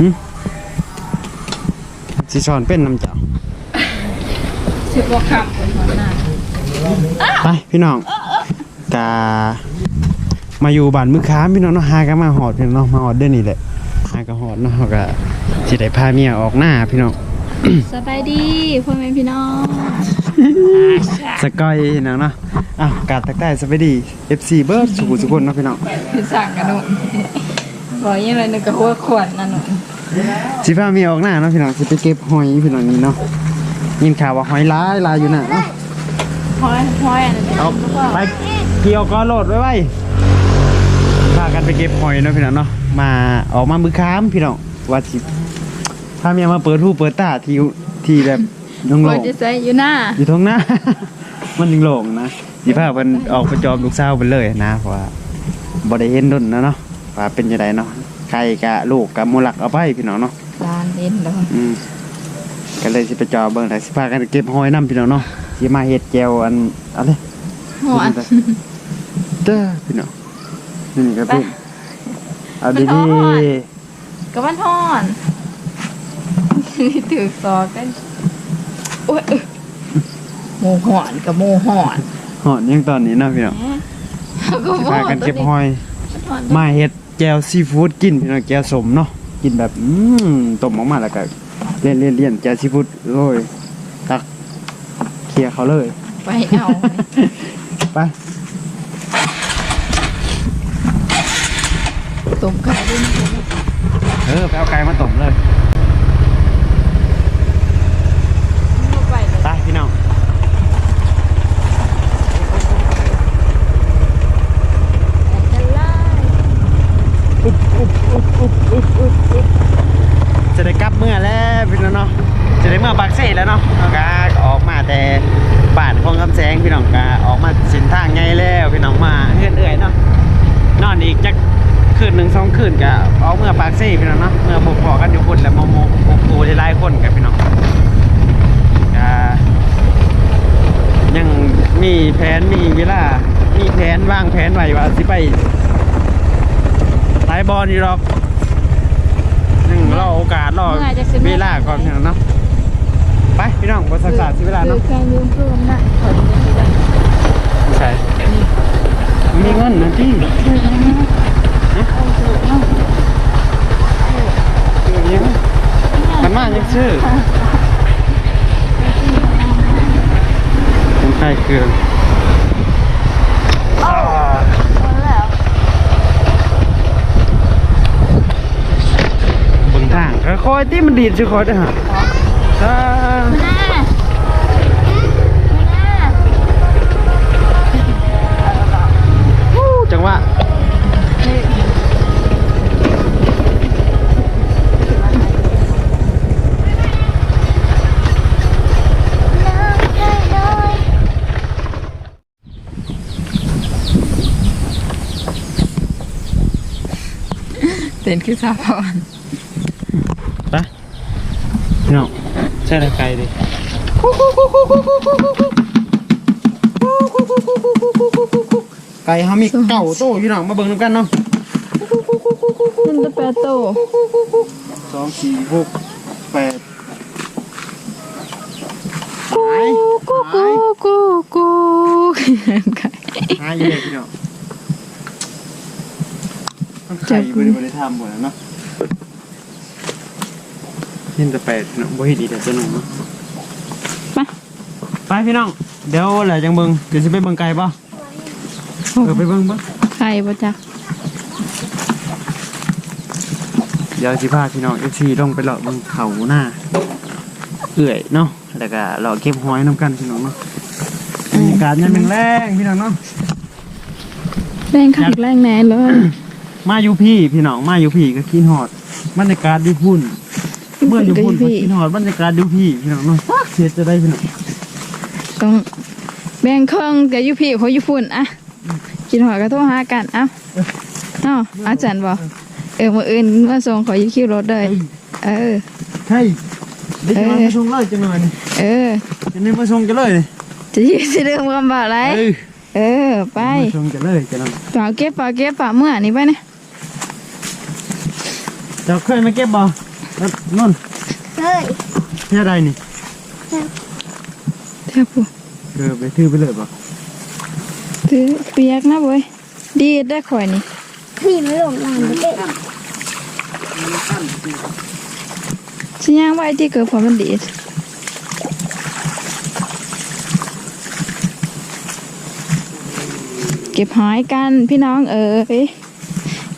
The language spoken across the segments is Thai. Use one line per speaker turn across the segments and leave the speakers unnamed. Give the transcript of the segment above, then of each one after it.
หึสิสอนเป็นน้ำเจ้า
สิบกว่าคำคนหัวหน้า
ไปพี่น้องกามาอยู่บ้านมือค้ามพี่น้องเนาะหากันมาหอดพี่น้องเนาะมาหอดเด้อนี่แหละหากันหอดเนาะเขาก็สิได้พาเมียออกหน้าพี่น้อง
สบายดีพ่อแม่พี่น้อง
สกอยพี่น้องเนาะอ้าวกาดตักได้สวัสดี FC เบิร์ดสุขุสุขนเนาะพี่น้อง
พี่สั่งกันหนุ่ม บอกยังไงนึกกับหัวขวดนั่นหนุ่ม
สิพาเมียออกหน้าเนาะพี่น้องสิไปเก็บหอยพี่น้องนี่เนาะยินข่าวว่าหอยหลายหลายอยู่น่ะเนาะ
พอยพอยอันนี้
เอาไปเกี่ยวก็โหลดไว้ไว้พากันไปเก็บหอยเนาะพี่น้องเนาะมาออกมามือค้ามพี่น้องว่าสิพาเมียมาเปิดหูเปิดตาที่ที่แบบโล่
พอย
ง
จะใส่อยู่หน้า
ๆอยู่ท้องหน้ามันยังโล่งนะสิพาเพิ่นออกไปจอบลูกสาวเพิ่นเลยนะเพราะว่าบ่ได้เห็นดนนะเนาะ ว่าเป็นจังไดเนาะใครกะลูกกะมูลักเอาไปพี่น้องเนาะ
ร้านเล่นแล้ว
อืมก็เลยสิไปจอบเบิ่งแต่สิพากันเก็บหอยนํพี่น้องเนาะสิมาเฮ็ดแจวอันอะไร
หัว
เด้อพี่น้องนี่ก็
ไป
เป็นเอา
มัน
ดี
อ่อน
ๆ
กับมันทอนถือซอกันโอ้ยเอ้ยโมหอนกับโมหอน
หอนยังตอนนี้เนาะพี่น้อง
เขาก็
สิ
บอก
พากันเก็บหอย
หอน
มาเฮ็ด แจวซีฟู้ดกินพี่น้องแจวสมเนาะกินแบบอืมต้มออกมาแล้วก็เลี่ยนเลี่ยนเลี่ยนแจวซีฟู้ดโอ้ยตักเคลียร์เขาเลย
ไปเอา
ไป
ตุ่มไข่ด้วยนะ
เออไปเอาไก่มาต้มเลย
เอาไปเลย
ไปพี่น้อง
จะไล่
จะได้กลับเมื่อแล้วพี่น้องเนาะจะได้เมื่อปากเซ่แล้วเนาะอาก็ออกมาแต่บ้านคลองคำแสงพี่น้องก็ออกมาเส้นทางไงแล้วพี่น้องมาเฮือนเอื่อยเนาะนอนอีกจักคืนหนึ่งสองคืนก็ออกเมื่อปากเซ่พี่น้องเนาะเมื่อพบพอกันอยู่คนแล้วโมโมโอ้โหหลายคนกับพี่น้องก็ยังมีแผนมีเวลา มีแผนวางแผนไว้ว่าสิไปไล่บอลอยู่หรอก ยังรอโอกาสรอเวลาก่อนพี่น้องเนาะไปพี่น้องบนสักษาสิเวลา
คือ
เนาะ
แค่ยืมเพิ่มนะขอดูได้ไหม
ไม่ใช่มีเงินนะพี่คือยังมันมายังชื่อเป็นไข่เครื่องอ่า
แล้ว
เบิ่งทางค อยที่มันดีดสิคอยได้อฮะอ่า
แม่แม่
ฮู้จังหวะ
เต้นคือซาพอน
พี่น้องใช่ละไกลดิไก่เขามีเก่าโตพี่น้องมาเบิ่งนำกันเนาะ
มันจะแปดโต
สองสี่หกแปด
กู
หาย
กูกูกูกูไก่
หายอยู่เลยพี่น้องมันไข่บริบริทำหมดแล้วเนาะ เห็นแต่แปดเนาะบ่เห็นอีแต่ตัวหนึ่งเนาะ
ไป
ไปพี่น้อง เดี๋ยวแหละจังเบิ่งเดี๋ยวจะไปเบิ่งไก่ป่ะเออไปเบิ่งป่ะ
ไข่ปะจ๊ะ
เดี๋ยวสิพาพี่น้องเอฟซีลงไปเลาะเบิ่งเขาหน้าเอื่อยเนาะแล้วก็เลาะเก็บหอยน้ำกันพี่น้องเนาะบรรยากาศยามแรงๆพี่น้องเนาะ
แรงขักแรงแน่เลย
มาอยู่พี่พี่น้องมาอยู่พี่ก็กินหอดบรรยากาศอยู่พุ่น เมื่ออยู่พุ่นก็กินหอดบรรยากาศอยู่พี่พี่น้องเนาะเสียจะได้พี่น้อง
ต้องแบ่งเครื่องกับยูพี่เขาอยู่ฝุ่นอะกินหอยก็โทรหากันเอ้าเอ้าอาจารย์บอกเออมื่ออื่นมาส่งขอยูคิวรถเลยเออ
ใช่เดี๋ยวจะมามาส่งเลยจังหน่อยนี่
เออ
จะนี่มาส่งจะเลยนี่
จะยืดเรื่องคำบอกอะไร
เออ
เออไป
มาส่งจะเลยจะนั่น
เปล่าเก็บเปล่าเก็บเปล่าเมื่อนี่ไปเนี่ย
เจ้าเคยมาเก็บบ่ นั่นนน
เฮ้ย
เนี่ยอะไรนี่
แทบปู
เออไปถือไปเลยป่ะ
ถือเปียกนะเว้ยดีดได้ข่อยนี่
พี่ไม่ลงน้ำเลย
สิย่างไว้ที่เกิดพอมันดีดเก็บหอยกันพี่น้องเอ๋ย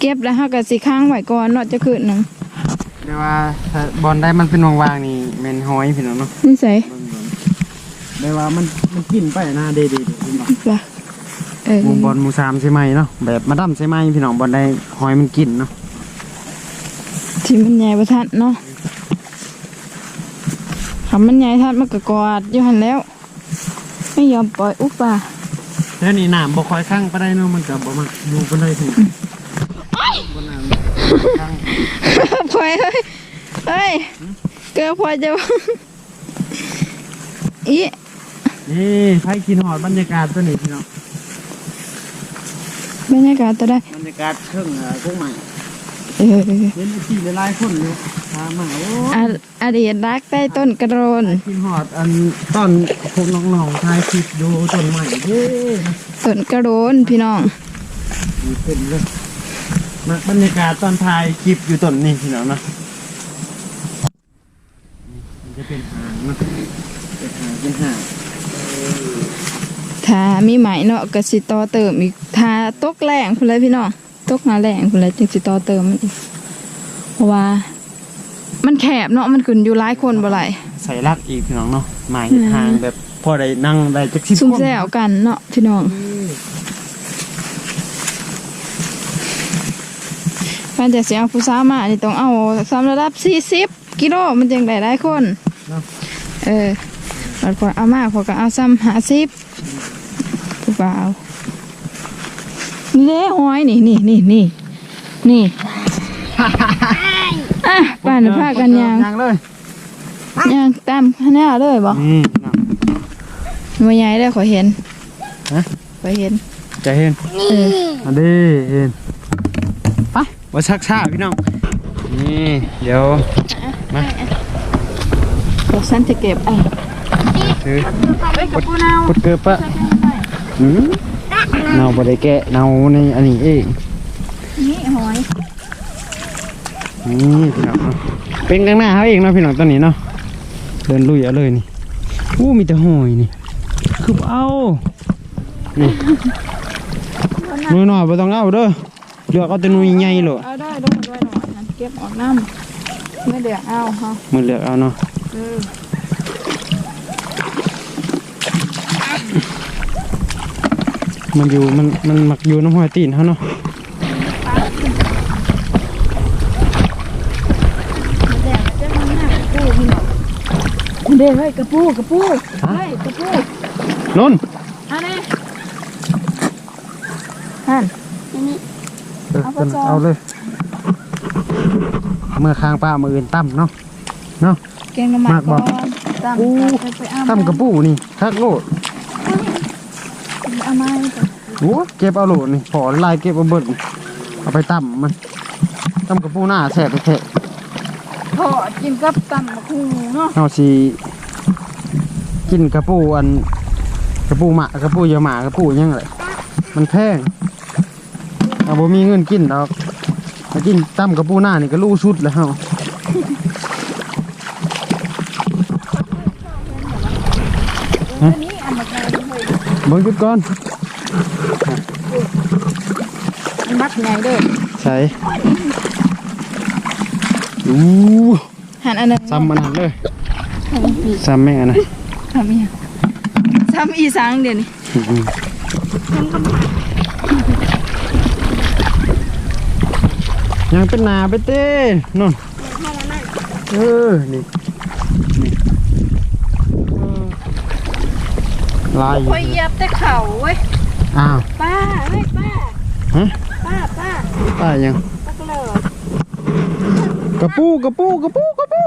เก็บแล้วเฮาก็สิค้างไว้ก่อนเนาะจะคืนหนึง
เดี๋ยวว่าถ้าบอลได้มันเป็นวางๆนี่แมนหอยพี่น้องเนาะ
นี่ใส่
เดี๋ยวว่ามันมันกินไปนะเด็ดๆพี่น้อง
ล่ะเออ
หมูบอลหมูสามใช่ไหมเนาะแบบมาดำใช่ไหมพี่น้องบอลได้หอยมันกินเนาะ
ที่มันใหญ่ประทัดเนาะคำมันใหญ่ทัดมันก็กอดอยู่หันแล้ว ไม่ยอมปล่อยอุ๊บป่ะ
แล้วนี่น้ำบ่ค่อยข้างไปได้เนาะมันก็บ่มาดูไปได้ถึงบ่น้ำข้าง
พลอยเฮ้ยเฮ้ยเกลือพลอยจะอี
นี่ไผกินหอดบรรยากาศตัวนี้พี่น้อง
บรรยากาศตัวได้
บรรยากาศเครื่องเอ่อพวกใหม่
เออ
เห็นที่หลายๆคนอยู่พามาโอ้
อะอดีตรักใต้ต้นกระโดน
กินหอดอันตอนพวกน้องๆถ่ายคลิปดูต้นใหม่เย้
ต้นกระโดนพี่น้อง
ดีขึ้นเลย มาบรรยากาศตอนถ่ายคลิปอยู่ต้นนี่พี่น้องเนาะมันจะเป็นหางเนาะเป็นหางเป็นหาง
ถ้ามีไหมเนาะก็สิต่อเติมอีกถ้าตกแรงพุ่นเลยพี่น้องตกหาแรงพุ่นเลยจึงสิต่อเติมมันอีกเพราะว่า มันแคบเนาะมันขึ้นอยู่หลายคนบ่ไหลาย
ใส่ลักอีกพี่น้องเนาะหมาย
อืม
ทางแบบพอได้นั่งได้จักสิบ
ซุ่ม
คน
แซวกันเนาะพี่น้อง การจะเสียผู้สาวมานี่ต้องเอาสามระดับ40กิโลมันจึงได้หลายคน
เนาะ
เออแล้วก็เอามากพอก็เอาซ้ำ50ผู้บ่าวนี่เด้หอยนี่นี่นี่นี่นี่อะป่านจะพากันยาง
ยางเลย
ยางตามข้างหน้าเลยบ่
นี่เนาะ
มาใหญ่ได้ขอยเห็น
ฮะ
ขอยเห็น
จะเห็น
เออ
อันนี้เห็น ไปว่าชักช้าพี่น้อง นี่เดี๋ยวมา
เดี๋ยวฉันจะเก็บไอ้
ถือ
ไปกับปูนาว
กดเกิบปะหืมเนาบ่ได้แกะเนาในอันนี้เอง
นี่หอย
นี่พี่น้องเนาะเป็นข้างหน้าเขาเองเนาะพี่น้องตอนนี้เนาะเดินลุยเอาเลยนี่อู้มีแต่หอยนี่คือบ่เอานี่หน่อยหน่อยๆบ่ต้องเอาเด้อ เลือกเอาแต่หน่วยใหญ่โลด
เอาได้ด้วยด้วยหน่อยนะเก็บออกน้ำไม่เดือดเอาฮะ
มือเลือกเอาเนาะ
เออ
มันอยู่มันมันมักอยู่น้ำหอยตีนเขาเนาะ
แดดจะมันหน้ากระปูพี่น้องเด้เฮ้ยกระปูกระปูเฮ้ยกระปู
นน
อันนี้ฮัน
เออ
เอาไป
เพิ่น
จอง
เอาเลย เมื่อค้างป้ามืออื่นตั้มเนาะ
แกงน้ำมัน
มากบ่
ก่อนตำ
อู้
ไปไปเอา
ตั้มกระปูนี่คักโลด
เอามาให้ก่อน
โอ้เก็บเอาโหลดนี่พอลายเก็บเอาเบิดนี่เอาไปตั้มมันตั้มกระปูหน้าแสบไปแทะ
ทอดกินกับตำมะคุงเนาะ
เอาสิกินกระปูอันกระปูหมากระปูยาหมากระปูหยังไงมันแพง เอาบ่มีเงินกินดอกมากินตั้มกระปูหน้านี่ก็รู้ชุดแล้วเฮา
อันนี้เอามาใส่เลย
เบิ่งจุดก่อน
มัดไงเด้อ
ใส่อู้
หันอันนั้น
ซ้ำมันหันเลยซ้ำแม่งอันนะ
ทำอีหยังทำอีสังเดี๋ยวนี้
ยังเป็นหนาไปเต้นนเออ นี่นี่เออลายอยู่
คอยเหยียบแต่เข่าเว้ย
อ้าว
ป้าเฮ้ยป้า
ฮะ
ป้าป้า
ป้ายัง
ป้าก็เลย
กระปูกระปูกระปูกระปู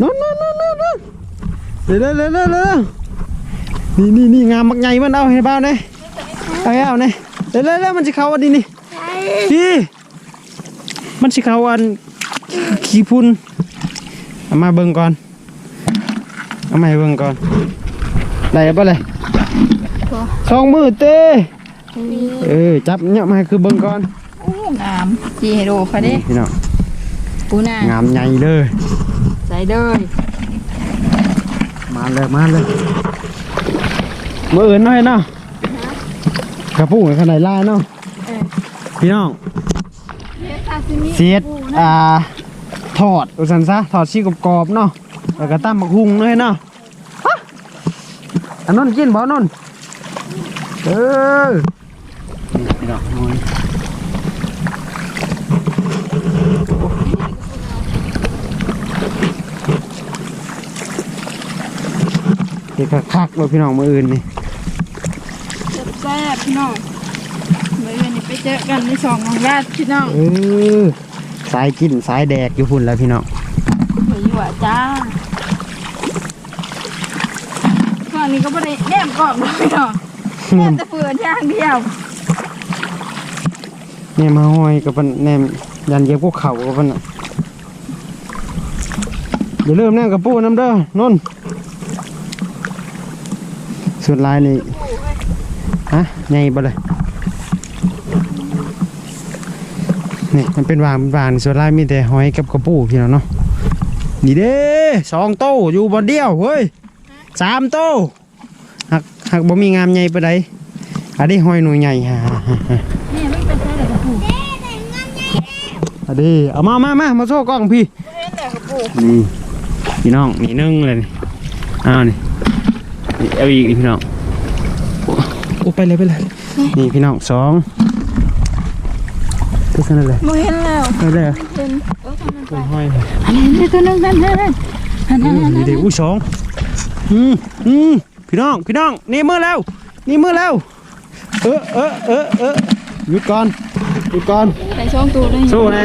นนนนนนนเร็วเร็วเร็วเร็วเร็วนี่นี่นี่งามมักใหญ่มันเอาให้บ้าวเนี่ยเอาให้เอาเนี่ยเร็วเร็วเร็วมันจะเข้าอันนี้นี่พี่ มันสิเข้าอันขี้พุ่นเอามาเบิ่งก่อนเอามาให้เบิ่งก่อนได้ปะเลยสองมือเต้เออจับเนี่ยมาให้คือเบิ่งก่อน
โอ้งามจีให้ดูพอดี
พี่น้อง
ปูนางา
มใหญ่เลย
ใส่เลย
มาเลยมาเลยมืออื่นหน่อยเนาะกระปุกขนาดลายเนาะพี่น้อง
ซาซิมิ
เสียดอ่าถอดอุสันซะถอดชีกรอบๆเนาะแล้วก็ตั้มมักหุงเลยเนาะฮะอันนั้นกินบ่นนเออนี่พี่น้องน้อยเด็กคักๆเลยพี่น้องมืออื่นนี่
แซ่บพี่น้องเมื่อนี้ไป เจอกันในสองของญาติพี่น้อง
เออสายกินสายแดกอยู่พุ่นแล้วพี่น้อง
ไปอยู่อะจ้าก่อนนี้ก็ไม่ได้แนมกล่องเลยพี่น้องแนมแต่เฟือนอย่างเดียว
เนี่ยมาห้อยกับมันแนมยันเย็บพวกเข่ากับมันน่ะอย่าลืมแนมกับปูน้ำเด้อนนสุดลายนี่ฮะไงบ่เลย นี่มันเป็นวางเป็นวางส่วนลายมีแต่หอยกับกระปูพี่น้องเนาะนี่เด้สองโต้อยู่บนเดียวเฮ้ยสามโต้หักหักบ่มีงามใหญ่ปานใดอันนี้หอยหน่วยใหญ่ฮ่าฮ่าฮ่า
นี่ไม่เป็นใช่เลยกระปุก
อันนี้เอามามามามาโชว์กล้องพี่
เห็นแต่กระปุก
นี่พี่น้องนี่นึ่งเลยนี่อ้าวนี่นี่เอาอีกนี่พี่น้องโอ้โอ้ไปเลยไปเลยนี่พี่น้องสอง ตัวนั้นเลย
ไม่เห็นแล้ว
ไปเลยเหรอ
เห็นเออทำนั่นไป
โอ้ห้อย
อันนี้นี่ตัวหนึงนั่นนั่นนั่นนั่น
อื
นั่น
ม
นั่น
นี่เด็กอู้สองอืมอืมพี่น้องพี่น้องนี่มือแล้ว นี่มือแล้ว เออเออเออเออหยุดก่อนหยุดก่อน
ใส่ช่องตัวเลย
สู้นะ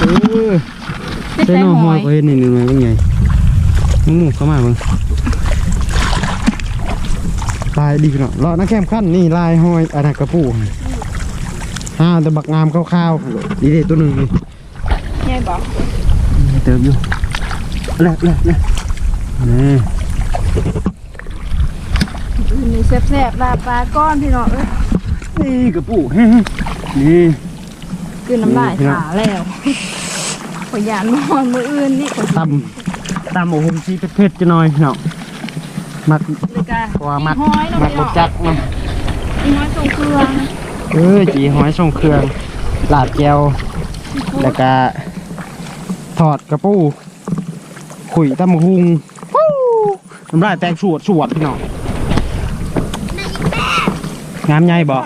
เออ
ใส่
ใส่หน่อ
ห
หอ
อยย
ก็เห็นนี่นี่มันเป็นไงมึงหมูเข้ามามึงลายดีพี่น้องเลาะนักแคมขั้นนี่ลายห้อยอันนั้นกระปู อ่าแต่บักงามคร่าวๆดีเด็ตัวหนึ่งนี่
ยายบอก
เติมอยู่แลกแลกแลกนี่
มีแซ่บๆลาปลาก้อนพี่น้องเอ้ย
นี่กระปูเฮ้นี่
คือน้ำลาย
พี่น้อง
ขาแล้วขอยานนอนมืออื่นนี่ก็
ตำตำโอ้โหชีเผ็ดๆจะหน่อยพี่น้องมัก
เลยกะ
เพราะว่ามัก
ห้อยเนาะ
มัก
พี่
บ
น้อง
จักมัน
อีน้อยส่งเครื่อง
เออจีหอยส่งเครื่องลาดแก้วแล้วก็ทอดกระปูขุยตำบักหุงฟู้น้ำลายแตกสวดสวดพี่น้องงามใหญ่บ่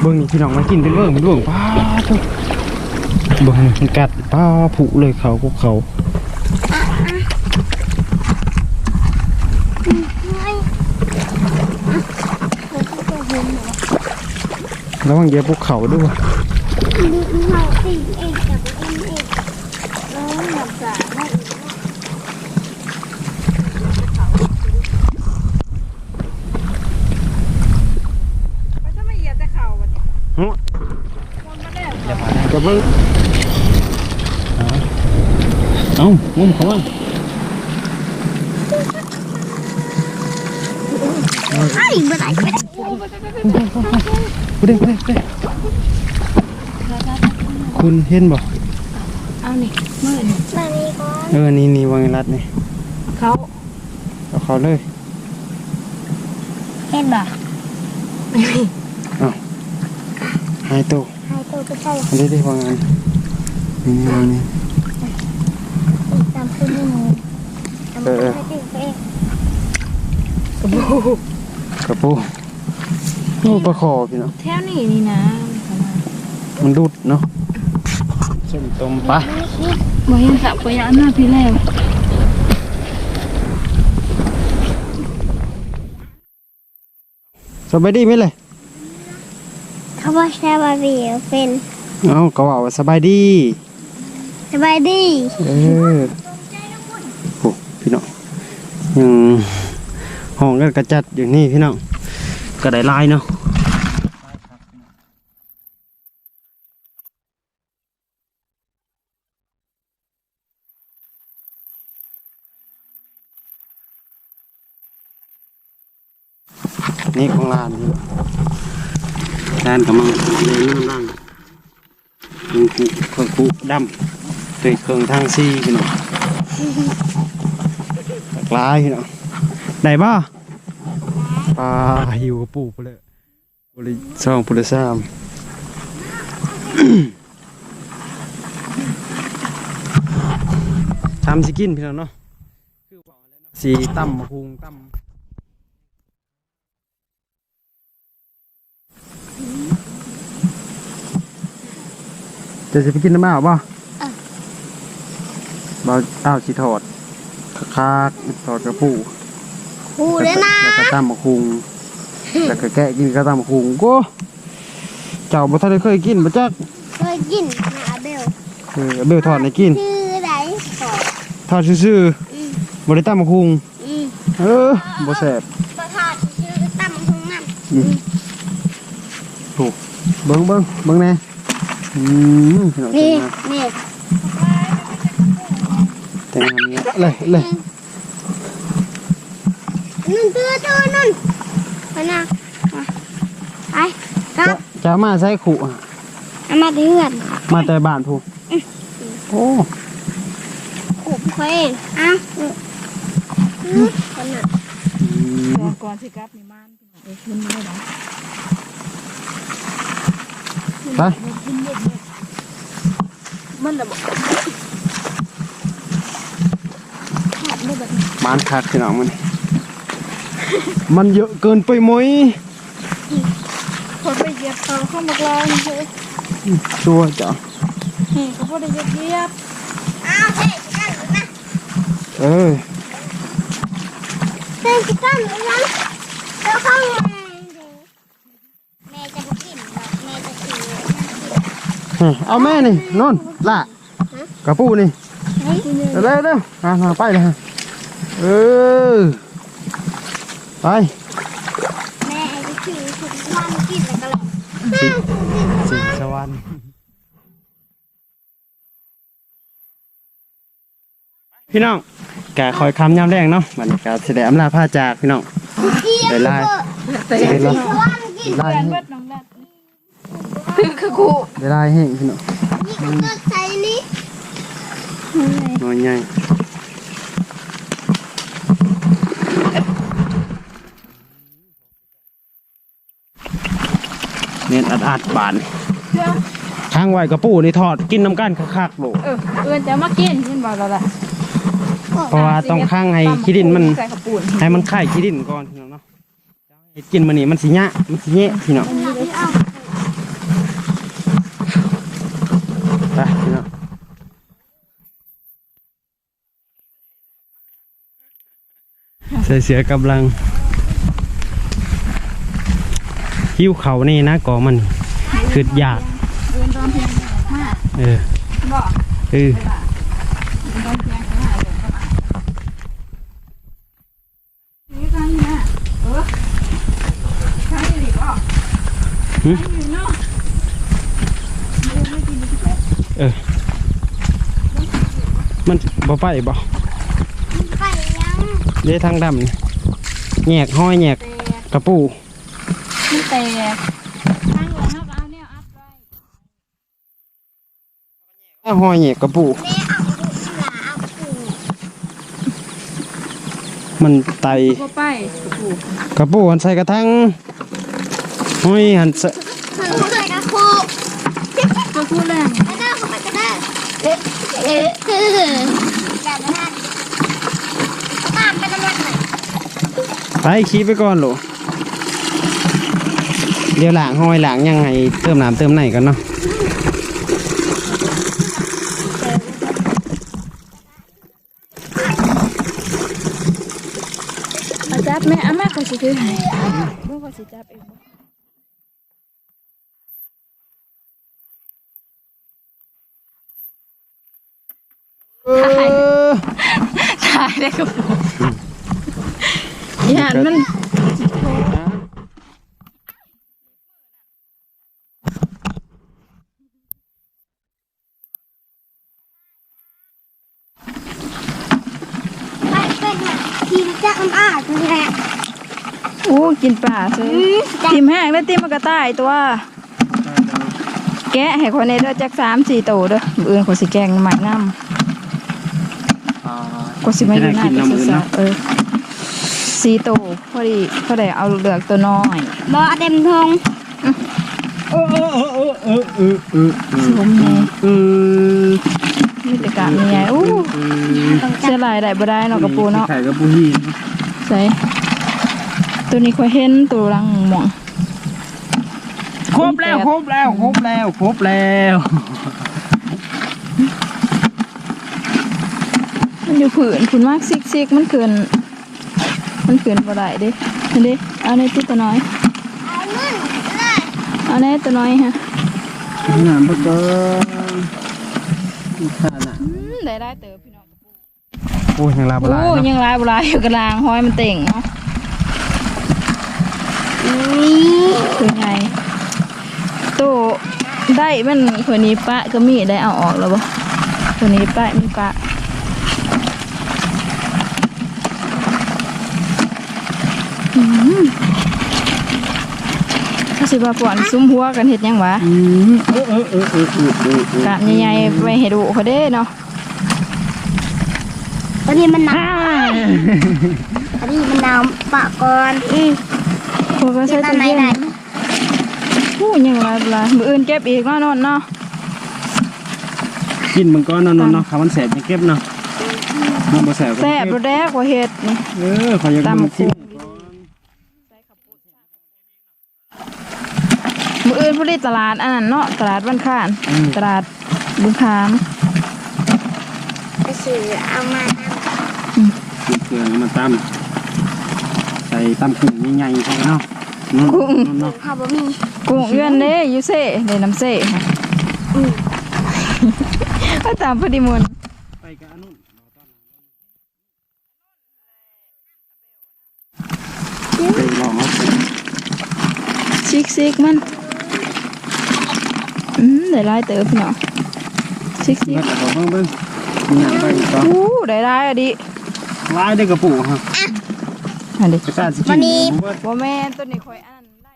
เบิ่งนี่พี่น้องมากินเป็นเบิ่งเป็นเบิ่งป้าทุกเบิ่งมันกัดป้าผุเลยเขาพวกเขา ระวังเหยียบพวกเขาด้วย
ดูเขาตีเองกับเองเองแล้วหลับตาให้
มันจะไม่เหยียบแต่เข่าวันนี้
หึ
มันมาแล้ว
จะเบิ่งเอาเอางุ้มเขาว่า
ไอ้เมื่อไหร่ไม่ได้
ไปเด้ไปเด้ไปเด้คุณเห็นบ่
เอานี่มือนี่
มานี่ก่อน
เออนี่นี่วางรัดนี่
เขา
เอาเขาเลย
เห็นบ่
หายตัว
ให้ตัวก็ใช่
อันนี้ได้วางงานนี่นี่วางนี่
ตามคุณนี่หนูทำให้ตีเอง
กระปู โอ้ปลาคอพี่น้อง
แถวนี้นี่นะ
มันดุดเนาะส้มตมปะ
บ่เห็นสับกระยานหน้าพี่แล้ว
สบายดีไหมเลย
เขาบอกสบายดีเป็น
เอาก็ว่าว่าสบายดี
สบายดี
เออโอ้พี่น้องยังห้องกันกระจัดอยู่นี่พี่น้อง ก็ได้หลายเนาะนี่ของร้านนี่แทนกำลังเล่นน้ำร่างเครื่องคุเครื่องคุดำตัวเครื่องทางซีพี่น้องหลายพี่น้องได้ป่ะ ปลาหิวกระปูไปเลยบริสองปุริสามทำสิกินพี่น้องเนาะสีตั้มมะพุงตั้มจะจะไปกินน้ำอ้าวป่ะบ่อ้าวสิถอดคากๆถอดกระปู
หูเลยนะ
แล้วก็ ตั้มมะพุงแล้วก็แกะกินก็ตั้มมะพุงกูเจ้าบ่ทันได้เคยกินบ่จัก
เคยกินนะเบล
เออเบลถอดให้กิน
ชื่ออะไรขอ
ทอดซื่อ
อืม
ๆบ่ได้ตั้มมะพุง
อืม
เออบ่แซ่บ
ประทานชื่อตั้มหงน้
ถูกเบิ้งเบิ้งเบิ้งแน่อืมพี่น้องำ
นี่นี่
แต่งงานเนี้ยเลยเลย
นั่นตัวตัวนั่นไปนะไปครั
จะ
บ
จะมาใช้ขู่อะ
เอามาที่เพื่อน
มาแต่บ้านพูโอ้
ขุบเขาเองเอ้าอืมคนน่ะ
อืม
ก่อนก่อนสิกลับนี่มานพี่น้องเอ้ยมันไม่ได้เนาะ
ไป
มันระบบ
มานคักพี่น้องมัน มันเยอะเกินไปไหมย
คนไปเหยียบเขาเข้ามากลางเฮ้ย
ชัวร์จ้ะ
นี่เขาบ่ได้เหยียบเหยียบ
เอ้าวเฮ้ยนั่นนะ
เออ
เฮ้ยกันหรือยังเดี๋ยวเข้ามาแม่จะมากินหรอกแม่จะกิน
นี่เอาแม่นี่นนล่ะกระปูนี่
เฮ้ย
เร็วเร็วอ่าไปเลยเออ ไป
แม่จะกินถึงวันกินแล้วก็หลับ
สิสิสวรรค์พี่น้องกะคอยคำยามแรงเนาะมันกะแสดงอำลาผ้าจากพี่น้องได้ไล่
แต่
ได้ไล่
วันกิน
ได้
เพื่อน
ให้
เบิดน้องดัดถือคือกู
ได้ไล่ให้พี่น้อง
นี่ก็เลือกใช้นี่
น้อยใหญ่ เนียนอัดอัดๆบาน
เดี๋ยว
ข้างไว้กระปูนี่ทอดกินน้ำกันคักๆโหล
เออเอื้อนจะมากินขึ้นบ่แล้วล่ะ
เพราะว่าต้องข้างให้ขี้ดินมัน
ใส่ข้าวปุ้น
ให้มันไข่ขี้ดินก่อนพี่น้องเนาะเฮ็ดกินมันนี่มันสิยะมันสิเนะพี่น้องไปพี่น้องใส่เสือกำลัง หิ้วเขานี่นะกอมันคือยาก
เอื้อนตอนเพียงมาก
เออ
บ่
เออ
ตอนเพียงเขาหายเลยนี่ทางนี้นะเออทางนี้ดิบ่
หึ
ทางนี้เนาะ
มันบ่ไปบ่
ไปยัง
เด้ทางดำนี่แยกห้อยแยก
แต่
กระปู
มันแตกทางหลังเอาแนวอัดไว้
ถ้าห้อยแยกกระปู
แม่เอาลูกหลาเอาปู
มันไต
ก็ไปกู
กระปูหันใส่กระทังห้อยหันใส่
ถึงเลยนะครู
ก็พูแรง
ไม่ได้าไปก็ได้เอ๊ะเอ๊ะเอ๊ะแบบนั้นตามไปกำลังหน่อย
ไปขี่ไปก่อนโหล เดี๋ยวหลางห้อยหลางยังไงเติมน้ำเติมไหนกันเนาะ
เอาจับแม่เอาแม่ก็สิถือให้บ่ก็สิจับเองบ่
เออ
ถ่ายได้กับยานมันำ
อาดนี่แหละ
โอ้กินปลาซื้อติมแห้งแล้วติมมันกระต่ายตัว แกะให้คนในเด้อจักสามสี่โตเด้อมื้ออื่นขอยสิแกงใหม่น้ำกว่าสิมาอยู่หน้า
กิน
จะ
น้ำมือ
สา
เนาะ
วๆเออสี่โตพอดีพอดีเอาเหลือกตัวน้อย
บ่เต็มทง
เออเออเออเออเออเออเออ
สมแน่
เออ
มีแต่กะมีไงอู้เสียหลายได้บ่ได้เนาะกระปูเนาะ
ไข่กระปูหี
ใส่ ตัวนี้ค่อยเห็นตัวรังหม่อง
ครบแล้วครบแล้วครบแล้วครบแล้ว
มันอยู่ผืนผืนมากซิกซิกมันเกิน มันเกินบ่ได้เด้เห็นเด้เอาในติตัวน้อย
เอาเงินเลย
เอาในตัวน้อยฮะ
งามปะก็ข้าน่ะ
อืมได้ได้เติบพี่น้องกระปู
โอ้ยยังลาบลาย
โอ้
เนาะ
ยังลายบ่ลายอยู่กลางห้อยมันเต่งเนาะ
อืม
คือไงตัวได้มันคนนี้ปะก็มีได้เอาออกแล้วบ่คนนี้ปะมีปะอืมถ้าสิว่าป่อนซุ้มหัวกันเฮ็ดยังวะ
อืมออเออเออเออเออเออเออกะ
ใหญ่ๆไปให้ดูเขาเด้เนาะ
ตอนนี้มันหนาวตอนนี้มันหนาวปะก่อนอื ม
พวกก็
กิ
ใช้
นตอ
ตั
น
ว
ไหน
เย็น
ได้
ผู้ยังไรบ่ล่ะมืออื่นเก็บอีกเนาะนอนเนาะ
กินมันก็นอนๆเนาะคำมันแสบจะเก็บเนาะมันบ่แสบก็
แซ่บ
เก็
บ่แดกว่าเฮ็ดนี่
เออขออยาก
ตำ
ดูชิม
มืออื่นผู้ได้ตลาดอันนั้นเนาะตลาดบ้านข้านตลาดบุญคาม
ไปซื้อเอามา
กินเกลือมาตำใส่ตำกุ้งใหญ่ๆใช่เนาะเนาะ เนาะ
ข้าวบะหมี่
กุ้งเอื้อนเด้อยู่เซ่ได้น้ำเซ่ค่ะ
อืม
ก็ตามพอดีมุน
ไปกับอนุนไปลองเอา
ซิกซิกมันอืมได้หลายเติบพี่น้องซิกซิก
เบิ่งเอาเบิ่งเบิ่งมีหยังไปอีกต่อ
อู้ได้หลายอะดิ
ลายได้กระปุกฮะ
อันนี้
กระตาสิกินบ่เบิด
บ่แม่นตัวนี้ข่อยอันนั้นไล่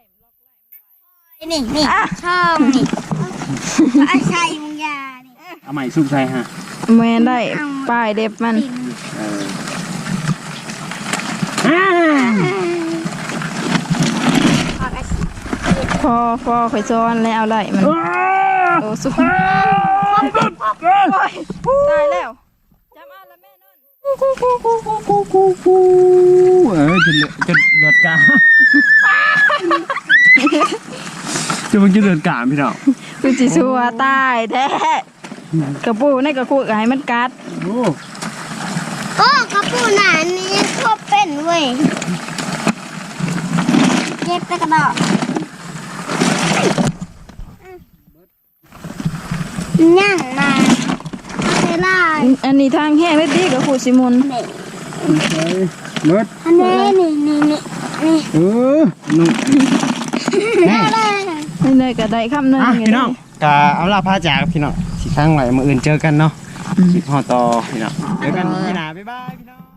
นี่นี่
อะ
ช่องนี่ไอ้ชายมึงอยานี่
เอาใหม่ซุปใส่ฮะ
แม่นได้ป้ายเด็บมัน
เอออ่า
ขอไอ้
พอพอข่อยซ้อนแล้วเอาไล่มันโอ้สุดโอ้ยตายแล้ว
เออจะเหลือจะเลือดกาจะมากินเลือดกาพี่น้อง
คือสิชัวตายแท้กระปูในกระคุกให้มันกัด
โอ้
โอ้กระปูหนานี่ชอบเป็นเว้ยเจ็บแต่กระดอกย่าง มาเวลา
อันนี้ทางแห้งเลยดิกระคุสิมุน
เนี่ย
ใส่เบิด
อันนี้นี่นี่นี่นี่
เออนุ่ม
ได้เลย
นี่เลยก็ได้คำหนึง
อะ
ยู่
พี่น้องกะเอาลาพาจากพี่น้องสิข้างไหลมาอื่นเจอกันเนาะคลิปห่อต่อพี่น้องเจอกันพี่หนาบ๊ายบาย